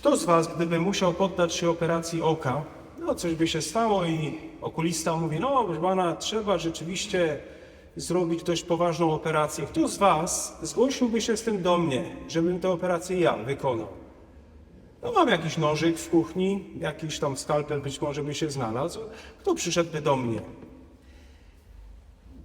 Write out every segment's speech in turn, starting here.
Kto z Was, gdyby musiał poddać się operacji oka, no coś by się stało i okulista mówi, no proszę Pana, trzeba rzeczywiście zrobić dość poważną operację. Kto z Was zgłosiłby się z tym do mnie, żebym tę operację ja wykonał? No mam jakiś nożyk w kuchni, jakiś tam skalpel być może by się znalazł. Kto przyszedłby do mnie?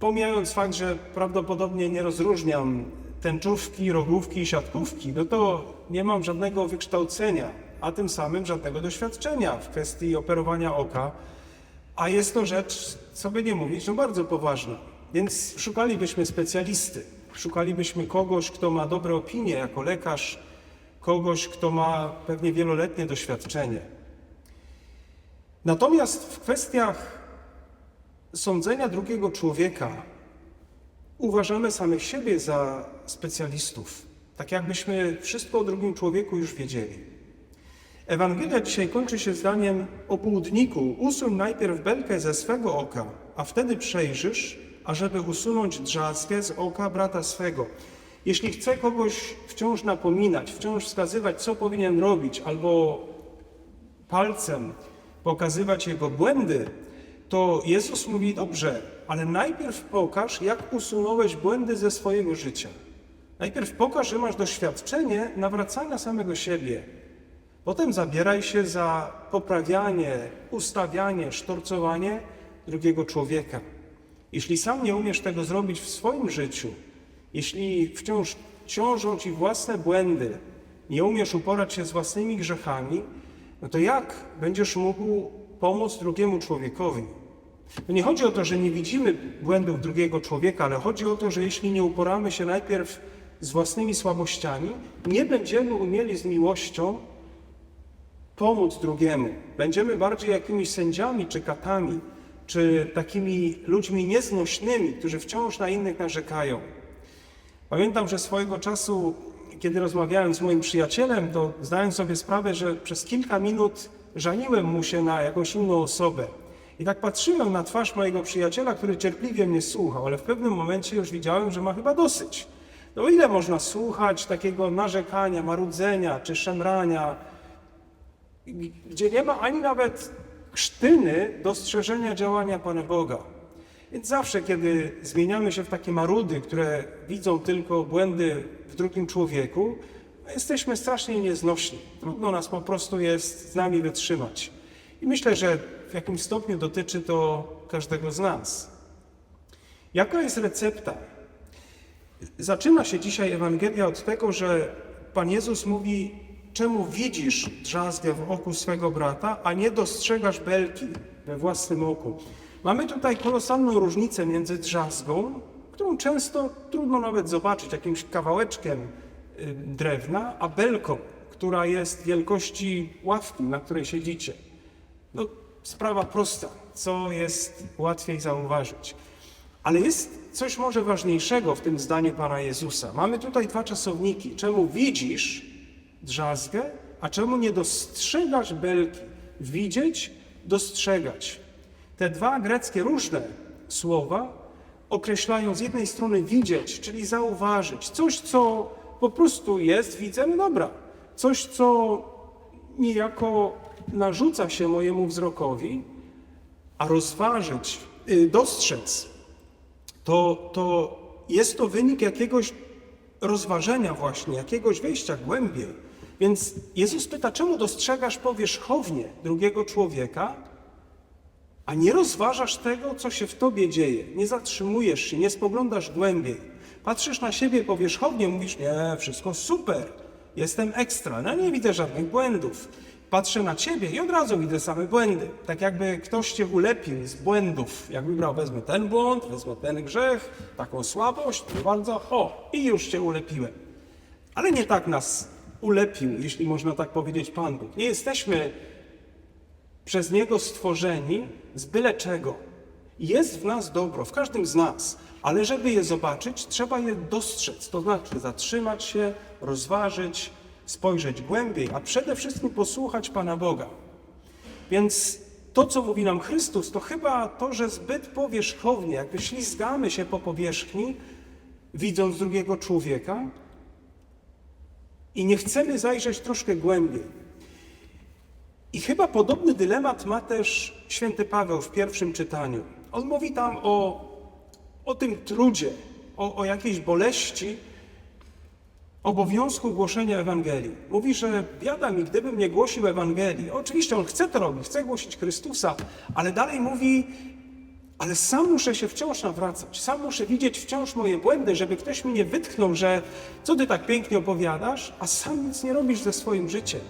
Pomijając fakt, że prawdopodobnie nie rozróżniam tęczówki, rogówki i siatkówki, no to nie mam żadnego wykształcenia, a tym samym żadnego doświadczenia w kwestii operowania oka, a jest to rzecz, co by nie mówić, no bardzo poważna. Więc szukalibyśmy specjalisty, szukalibyśmy kogoś, kto ma dobre opinie jako lekarz, kogoś, kto ma pewnie wieloletnie doświadczenie. Natomiast w kwestiach sądzenia drugiego człowieka uważamy samych siebie za specjalistów, tak jakbyśmy wszystko o drugim człowieku już wiedzieli. Ewangelia dzisiaj kończy się zdaniem o błudniku. Usuń najpierw belkę ze swego oka, a wtedy przejrzysz, ażeby usunąć drzazgę z oka brata swego. Jeśli chce kogoś wciąż napominać, wciąż wskazywać, co powinien robić, albo palcem pokazywać jego błędy, to Jezus mówi: Dobrze, ale najpierw pokaż, jak usunąłeś błędy ze swojego życia. Najpierw pokaż, że masz doświadczenie nawracania samego siebie. Potem zabieraj się za poprawianie, ustawianie, sztorcowanie drugiego człowieka. Jeśli sam nie umiesz tego zrobić w swoim życiu, jeśli wciąż ciążą ci własne błędy, nie umiesz uporać się z własnymi grzechami, no to jak będziesz mógł pomóc drugiemu człowiekowi? To nie chodzi o to, że nie widzimy błędów drugiego człowieka, ale chodzi o to, że jeśli nie uporamy się najpierw z własnymi słabościami, nie będziemy umieli z miłością pomóc drugiemu. Będziemy bardziej jakimiś sędziami czy katami, czy takimi ludźmi nieznośnymi, którzy wciąż na innych narzekają. Pamiętam, że swojego czasu, kiedy rozmawiałem z moim przyjacielem, to zdałem sobie sprawę, że przez kilka minut żaniłem mu się na jakąś inną osobę. I tak patrzyłem na twarz mojego przyjaciela, który cierpliwie mnie słuchał, ale w pewnym momencie już widziałem, że ma chyba dosyć. No ile można słuchać takiego narzekania, marudzenia czy szemrania, gdzie nie ma ani nawet krztyny dostrzeżenia działania Pana Boga. Więc zawsze, kiedy zmieniamy się w takie marudy, które widzą tylko błędy w drugim człowieku, jesteśmy strasznie nieznośni. Trudno nas po prostu jest z nami wytrzymać. I myślę, że w jakimś stopniu dotyczy to każdego z nas. Jaka jest recepta? Zaczyna się dzisiaj Ewangelia od tego, że Pan Jezus mówi, czemu widzisz drzazgę w oku swego brata, a nie dostrzegasz belki we własnym oku. Mamy tutaj kolosalną różnicę między drzazgą, którą często trudno nawet zobaczyć jakimś kawałeczkiem drewna, a belką, która jest wielkości ławki, na której siedzicie. No, sprawa prosta, co jest łatwiej zauważyć. Ale jest coś może ważniejszego w tym zdaniu Pana Jezusa. Mamy tutaj dwa czasowniki. Czemu widzisz drzazgę, a czemu nie dostrzegasz belki? Widzieć, dostrzegać. Te dwa greckie różne słowa określają z jednej strony widzieć, czyli zauważyć, coś, co po prostu jest, widzę, no dobra. Coś, co niejako narzuca się mojemu wzrokowi, a rozważyć, y, dostrzec, to, to jest to wynik jakiegoś rozważenia właśnie, jakiegoś wejścia głębiej. Więc Jezus pyta, czemu dostrzegasz powierzchownie drugiego człowieka, a nie rozważasz tego, co się w tobie dzieje. Nie zatrzymujesz się, nie spoglądasz głębiej. Patrzysz na siebie powierzchownie, mówisz, nie, wszystko super, jestem ekstra, no nie widzę żadnych błędów. Patrzę na ciebie i od razu widzę same błędy. Tak jakby ktoś cię ulepił z błędów. Jak wybrał, wezmę ten błąd, wezmę ten grzech, taką słabość, to bardzo, o, i już cię ulepiłem. Ale nie tak nas ulepił, jeśli można tak powiedzieć, Pan Bóg. Nie jesteśmy przez Niego stworzeni z byle czego. Jest w nas dobro, w każdym z nas, ale żeby je zobaczyć, trzeba je dostrzec, to znaczy zatrzymać się, rozważyć, spojrzeć głębiej, a przede wszystkim posłuchać Pana Boga. Więc to, co mówi nam Chrystus, to chyba to, że zbyt powierzchownie, jakby ślizgamy się po powierzchni, widząc drugiego człowieka i nie chcemy zajrzeć troszkę głębiej. I chyba podobny dylemat ma też święty Paweł w pierwszym czytaniu. On mówi tam o, o tym trudzie, o, o jakiejś boleści, obowiązku głoszenia Ewangelii. Mówi, że biada mi, gdybym nie głosił Ewangelii. Oczywiście on chce to robić, chce głosić Chrystusa, ale dalej mówi, ale sam muszę się wciąż nawracać, sam muszę widzieć wciąż moje błędy, żeby ktoś mi nie wytknął, że co ty tak pięknie opowiadasz, a sam nic nie robisz ze swoim życiem.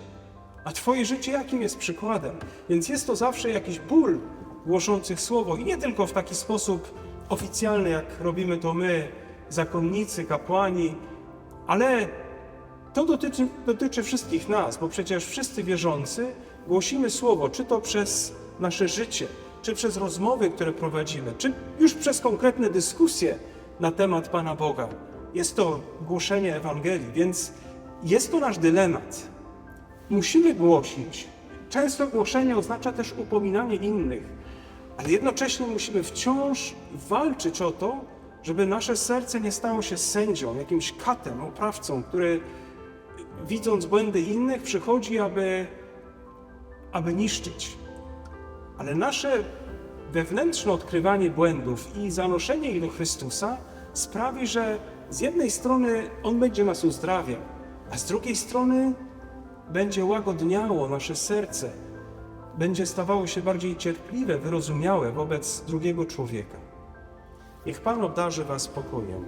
A twoje życie jakim jest przykładem? Więc jest to zawsze jakiś ból głoszących słowo i nie tylko w taki sposób oficjalny, jak robimy to my, zakonnicy, kapłani, ale to dotyczy, dotyczy wszystkich nas, bo przecież wszyscy wierzący głosimy słowo, czy to przez nasze życie, czy przez rozmowy, które prowadzimy, czy już przez konkretne dyskusje na temat Pana Boga. Jest to głoszenie Ewangelii, więc jest to nasz dylemat. Musimy głosić. Często głoszenie oznacza też upominanie innych, ale jednocześnie musimy wciąż walczyć o to, żeby nasze serce nie stało się sędzią, jakimś katem, oprawcą, który widząc błędy innych przychodzi, aby, aby niszczyć. Ale nasze wewnętrzne odkrywanie błędów i zanoszenie ich do Chrystusa sprawi, że z jednej strony On będzie nas uzdrawiał, a z drugiej strony będzie łagodniało nasze serce, będzie stawało się bardziej cierpliwe, wyrozumiałe wobec drugiego człowieka. Niech Pan obdarzy Was spokojem.